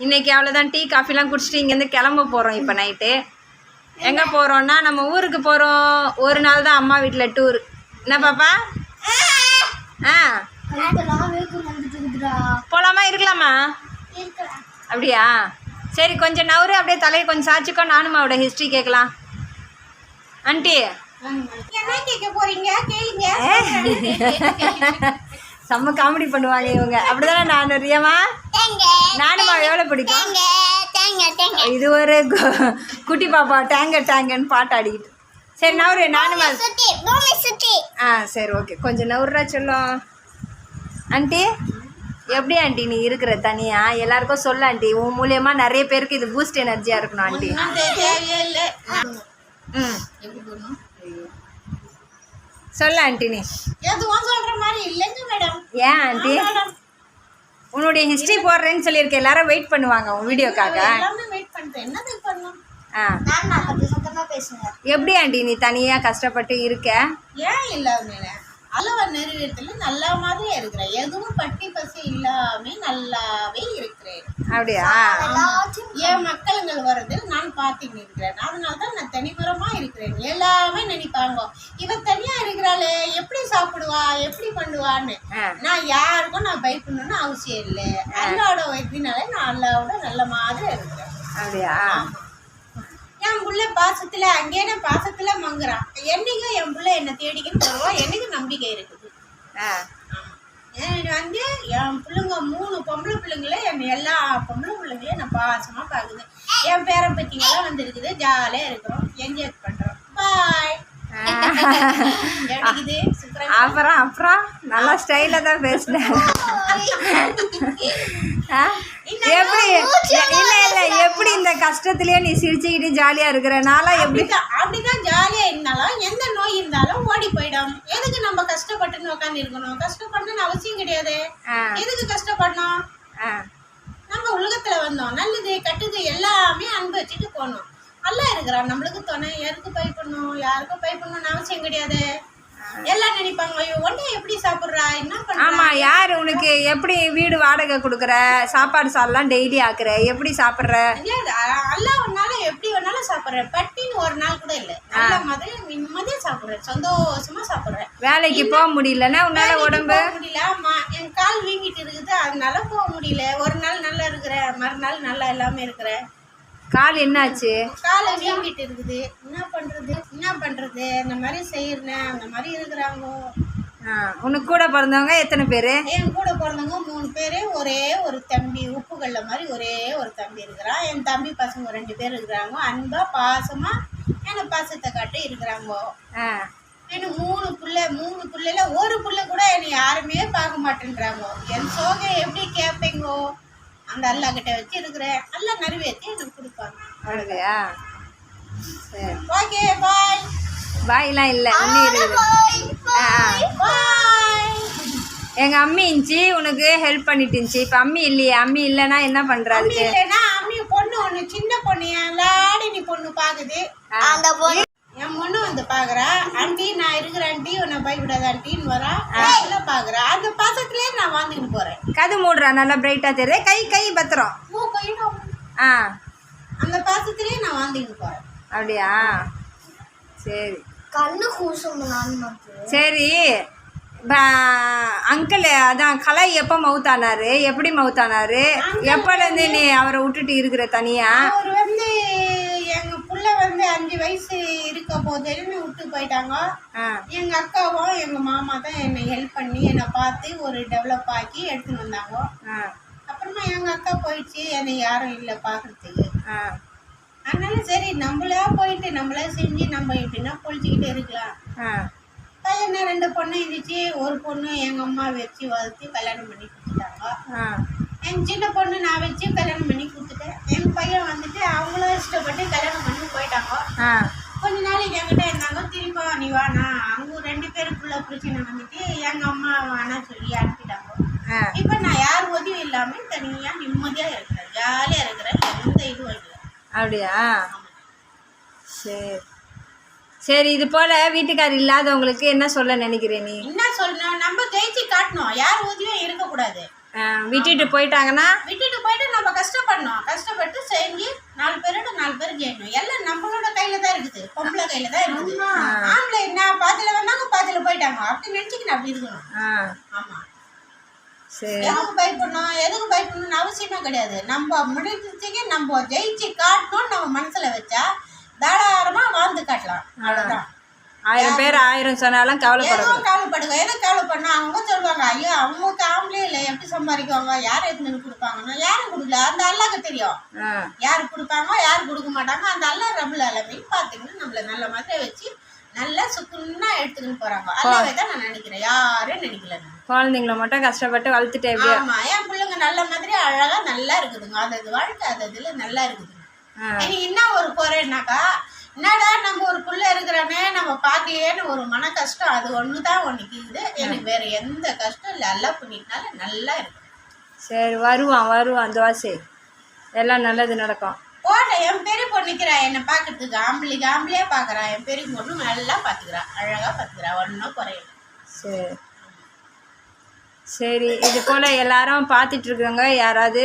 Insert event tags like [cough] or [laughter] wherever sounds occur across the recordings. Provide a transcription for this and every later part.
இன்னைக்கு அவ்வளோதான் டீ காஃபிலாம் குடிச்சிட்டு இங்கேருந்து கிளம்ப போகிறோம் இப்போ நைட்டு எங்கே போகிறோன்னா நம்ம ஊருக்கு போகிறோம் ஒரு நாள் தான் அம்மா வீட்டில் டூர் என்ன பாப்பா? ஆ. போகலாமா இருக்கலாமா? அப்படியா? சரி கொஞ்சம் நவரு அப்படியே தலையை கொஞ்சம் சாய்ச்சிக்கோ. நானும் அவட ஹிஸ்ட்ரி கேட்கலாம். ஆண்டி. என்ன கேட்க போறீங்க? கேளுங்க. [laughs] செம்ம காமெடி பண்ணுவாங்க இவங்க. அப்படிதானே நான் ரியமா? நானுமா எவ்வளோ பிடிக்கும்? இது ஒரு குட்டி பாப்பா டேங்க டேங்கன்னு பாட்டு ஆடிக்கிட்டு. சரி நவரு நானுமா ஆ சரி ஓகே. கொஞ்சம் நவுறா சொல்லும். ஆண்டி எப்படி ஆண்டி நீ இருக்கிற தனியா? எல்லாருக்கும் சொல்ல ஆண்டி. உன் மூலியமா நிறைய பேருக்கு இது பூஸ்ட் எனர்ஜியா இருக்கணும் ஆண்டி. ம். சொல்ல ஆண்டி நீ எதுவும் சொல்ற மாதிரி இல்லைங்க மேடம். ஏன் ஆண்டி? உன்னுடைய ஹிஸ்ட்ரி போடுறேன்னு சொல்லியிருக்க எல்லாரும் வெயிட் பண்ணுவாங்க உன் வீடியோக்காக வெயிட் பண்ணிட்டேன். என்னது பண்ணணும்? ஆ. எப்படி ஆண்டி நீ தனியாக கஷ்டப்பட்டு இருக்க? ஏன் இல்லாம அளவ நிறைவேற்றல நல்ல மாதிரியே இருக்கிறேன் எதுவும் பட்டி பசி இல்லாம நல்லாவே அப்படியா? என் மக்களுங்கள் வர்றதில் நான் பார்த்து இருக்கிறேன் அதனால தான் நான் தனிமரமா இருக்கிறேன். எல்லாமே நினைப்பாங்க. இவ தனியா இருக்கிறாளே எப்படி சாப்பிடுவா எப்படி பண்ணுவான்னு? நான் யாருக்கும் நான் பயப்படணும்னு அவசியம் இல்லை. அல்லாவோட வைத்தினால நான் அல்லாவோட நல்ல மாதிரி இருக்கிறேன். அப்படியா? என் புள்ள பாசத்துல அங்கேயே பாசத்துல மங்குறான். என்னைக்கும் என் புள்ள என்ன தேடிக்கின்னு வருவான் எனக்கு நம்பிக்கை இருக்குது. ஆ. ஏன் வந்து என் பிள்ளைங்க மூணு பொம்பளை பிள்ளைங்கள என் எல்லா பொம்பளை பிள்ளைங்களையும் நான் பாசமா பாக்குது. என் பேரன் பத்திங்கெல்லாம் வந்துருக்குது. ஜாலியா இருக்கிறோம். என்ஜாய் பண்றோம். [laughs] பாய் அப்புறம் அப்புறம். நல்லா ஸ்டைலாக தான் பேசினேன்? [laughs] எப்படி? இல்லை இல்லை எப்படி இந்த கஷ்டத்துலயே நீ சிரிச்சுக்கிட்டு ஜாலியாக இருக்கிற? நாளாக எப்படி? அப்படிதான் ஜாலியா இருந்தாலும் எந்த நோய் இருந்தாலும் ஓடி போயிடும். எதுக்கு நம்ம கஷ்டப்பட்டுன்னு உட்காந்து இருக்கணும்? கஷ்டப்படணும்னு அவசியம் கிடையாது. எதுக்கு கஷ்டப்படணும்? நம்ம உலகத்துல வந்தோம். நல்லது கெட்டது எல்லாமே அனுபவிச்சுட்டு போகணும். நல்லா இருக்கிறான். நம்மளுக்கு துணை. யாருக்கு பயப்படணும் யாருக்கும் பயப்படணும்னு அவசியம் கிடையாது. எல்லாம் நினைப்பாங்க ஐயோ ஒன்றே எப்படி சாப்பிட்றா? என்ன பண்றா? ஆமாம் யார் உனக்கு எப்படி வீடு வாடகை கொடுக்குற? சாப்பாடு சால்லாம் டெய்லி ஆக்குற? எப்படி சாப்பிட்ற? அல்லா ஒன்னால எப்படி வேணாலும் சாப்பிட்றேன் பட்டின்னு ஒரு நாள் கூட இல்லை. நல்ல மாதிரி நிம்மதியா சாப்பிட்றேன் சந்தோஷமா சாப்பிட்றேன் வேலைக்கு போக முடியலன்னா உன்னால உடம்பு முடியல. ஆமா என் கால் வீங்கிட்டு இருக்குது. அதனால போக முடியல. ஒரு நாள் நல்லா இருக்கிறேன் மறுநாள் நல்லா இல்லாம இருக்கிறேன் கால் என்னாச்சு? காலை வீங்கிட்டு இருக்குது. என்ன பண்றது? என்ன பண்றது? இந்த மாதிரி செய்யறேன் அந்த மாதிரி இருக்கிறாங்க உனக்கு கூட பிறந்தவங்க எத்தனை பேர்? என் கூட பிறந்தவங்க மூணு பேரு. ஒரே ஒரு தம்பி உப்புக்கல்ல மாதிரி ஒரே ஒரு தம்பி இருக்கிறான். என் தம்பி பசங்க ரெண்டு பேர் இருக்கிறாங்க. அன்பா பாசமா எனக்கு பாசத்தை காட்டி இருக்கிறாங்க. எனக்கு மூணு புள்ள மூணு புள்ளைல ஒரு புள்ள கூட என்னை யாருமே பார்க்க மாட்டேன்றாங்க. என் சோகை எப்படி கேட்பீங்கோ அந்த அல்லா கிட்ட வச்சு இருக்கிறேன். அல்லா நிறைவேற்றி எனக்கு கொடுப்பாங்க. அவ்வளோதையா ஓகே பாய் பாய்லாம் இல்லை இன்னும் இருக்குது ஆ எங்கள் அம்மி இருந்துச்சு உனக்கு ஹெல்ப் பண்ணிட்டு இருந்துச்சு இப்போ அம்மி இல்லையே அம்மி இல்லைன்னா என்ன பண்ணுற அம்மி அதுக்கு? இல்லைன்னா அம்மி பொண்ணு ஒண்ணு சின்ன பொண்ணு லாடினி பொண்ணு பாக்குது. அந்த என் பொண்ணு வந்து பாக்குறா. ஆண்டி நான் இருக்கிற ஆண்டி உன்னை பயப்படாத ஆண்டின்னு வரா. எல்லாம் பாக்குறா அந்த பாசத்திலே நான் வாங்கிட்டு போறேன். கது மூடுறா நல்லா பிரைட்டாக தெரியுது. கை கை பத்திரம். ஆ. அந்த பாசத்திலே நான் வாங்கிட்டு போறேன். அப்படியா? சரி. கண்ணு கூசும் சரி. அங்கிள் அதான் கலை எப்போ மவுத்தானாரு? எப்படி மவுத்தானாரு? எப்போலேருந்து நீ அவரை விட்டுட்டு இருக்கிற தனியா? அவர் வந்து எங்க புள்ள வந்து அஞ்சு வயசு இருக்க போதேன்னு விட்டு போயிட்டாங்க. ஆ. எங்க அக்காவும் எங்க மாமா தான் என்னை ஹெல்ப் பண்ணி என்னை பார்த்து ஒரு டெவலப் ஆக்கி எடுத்துன்னு வந்தாங்க. அப்புறமா எங்க அக்கா போயிடுச்சு. என்னை யாரும் இல்லை பார்க்கறதுக்கு அதனால சரி நம்மளா போயிட்டு நம்மளா செஞ்சு நம்ம எப்படின்னா பொழிச்சுக்கிட்டு இருக்கலாம். பையனை ரெண்டு பொண்ணு இருந்துச்சு ஒரு பொண்ணு எங்க அம்மா வச்சு வளர்த்து கல்யாணம் பண்ணி கொடுத்துட்டாங்க. என் சின்ன பொண்ணு நான் வச்சு கல்யாணம் பண்ணி கொடுத்துட்டேன். என் பையன் வந்துட்டு அவங்களும் இஷ்டப்பட்டு கல்யாணம் பண்ணி போயிட்டாங்க. கொஞ்ச நாளைக்கு என்கிட்ட இருந்தாங்க திரும்ப நீ வானா அங்க ரெண்டு பேருக்குள்ள பிரச்சனை வந்துட்டு எங்க அம்மா வேணா சொல்லி அனுப்பிட்டாங்க. இப்ப நான் யார் உதவியும் இல்லாம தனியா நிம்மதியா இருக்கிறேன். ஜாலியா இருக்கிறேன். எந்த இதுவும் அப்படியா? சரி. சரி இது போல் வீட்டுக்கார் இல்லாதவங்களுக்கு என்ன சொல்ல நினைக்கிறே நீ? என்ன சொல்லணும்? நம்ம ஜெயிச்சு காட்டணும். யார் உதவியும் இருக்கக்கூடாது. விட்டுட்டு போயிட்டாங்கன்னா? விட்டுட்டு போயிட்டு நம்ம கஷ்டப்பட கஷ்டப்படணும். கஷ்டப்பட்டு செஞ்சு நாலு பேரோட நாலு பேர் செய்யணும் எல்லாம் நம்மளோட கையில தான் இருக்குது. பொம்பளை கையில தான் இருக்குது. ஆம்பளை என்ன பாதியில வந்தாங்க பாதியில போயிட்டாங்க. அப்படி நினைச்சுக்கணும் அப்படி இருக்கணும். ஆ. ஆமா. எதுக்கு பயப்படணும் எதுக்கு பயப்படணும்னு அவசியமே கிடையாது. நம்ம முடிஞ்சதுக்கு நம்ம ஜெயிச்சு காட்டணும்னு நம்ம மனசுல வச்சா தாராளமா வாழ்ந்து காட்டலாம். அவ்வளவுதான். ஆயிரம் பேர் ஆயிரம் சொன்னாலும் கவலைப்படக்கூடாது எதுவும் கவலைப்படுங்க. எதுவும் கவலைப்படணும்? அவங்க சொல்லுவாங்க ஐயோ அவங்க ஆம்பளே இல்லை. எப்படி சம்பாதிக்குவாங்க? யார் எடுத்துன்னு கொடுப்பாங்கன்னா? யாரும் கொடுக்கல. அந்த அல்லாக்கு தெரியும். யார் கொடுப்பாங்க யார் கொடுக்க மாட்டாங்க? அந்த அல்லா ரபுல் அலமையும் பார்த்துக்கிட்டு நம்மள நல்ல மாதிரி வச்சு நல்லா சுக்குன்னா எடுத்துக்கின்னு போறாங்க. அல்லாவே தான் நான் நினைக்கிறேன். யாரும் நினைக்கல நான். குழந்தைங்கள மட்டும் கஷ்டப்பட்டு வளர்த்துட்டு எப்படியோ ஆமா என் பிள்ளைங்க நல்ல மாதிரி அழகா நல்லா இருக்குதுங்க. அது அது வாழ்க்கை அது அதுல நல்லா எனக்கு என்ன ஒரு குறைனாக்கா என்னடா நம்ம ஒரு புள்ள இருக்கிறோமே நம்ம பார்க்கலையேன்னு ஒரு மன கஷ்டம் அது ஒன்று தான் ஒன்று இருக்குது எனக்கு வேற எந்த கஷ்டம் இல்லை. எல்லாம் பண்ணிட்டனால நல்லா இருக்கு. சரி வருவான் வருவான். தோசை எல்லாம் நல்லது நடக்கும். போட்ட என் பெரிய நிற்கிறா என்னை பார்க்கறதுக்கு ஆம்பளைக்கு ஆம்பளையே பார்க்குறா. என் பெரிய பொண்ணு நல்லா பார்த்துக்கிறா. அழகாக பார்த்துக்கிறா. ஒன்றும் குறையல. சரி. சரி இது போல் எல்லாரும் பார்த்துட்டு இருக்கவங்க யாராவது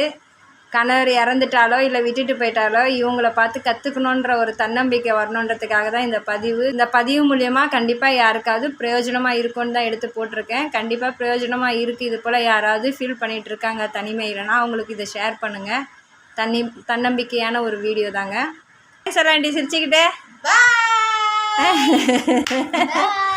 கணவர் இறந்துட்டாலோ இல்லை விட்டுட்டு போயிட்டாலோ இவங்கள பார்த்து கற்றுக்கணுன்ற ஒரு தன்னம்பிக்கை வரணுன்றதுக்காக தான் இந்த பதிவு. இந்த பதிவு மூலியமாக கண்டிப்பாக யாருக்காவது பிரயோஜனமாக இருக்கும்னு தான் எடுத்து போட்டிருக்கேன். கண்டிப்பாக பிரயோஜனமாக இருக்குது இது போல் யாராவது ஃபீல் பண்ணிகிட்டு இருக்காங்க தனிமையிலனா அவங்களுக்கு இதை ஷேர் பண்ணுங்கள் தன்னி தன்னம்பிக்கையான ஒரு வீடியோ தாங்க. சொல்ல வேண்டி சிரிச்சுக்கிட்டே. [laughs]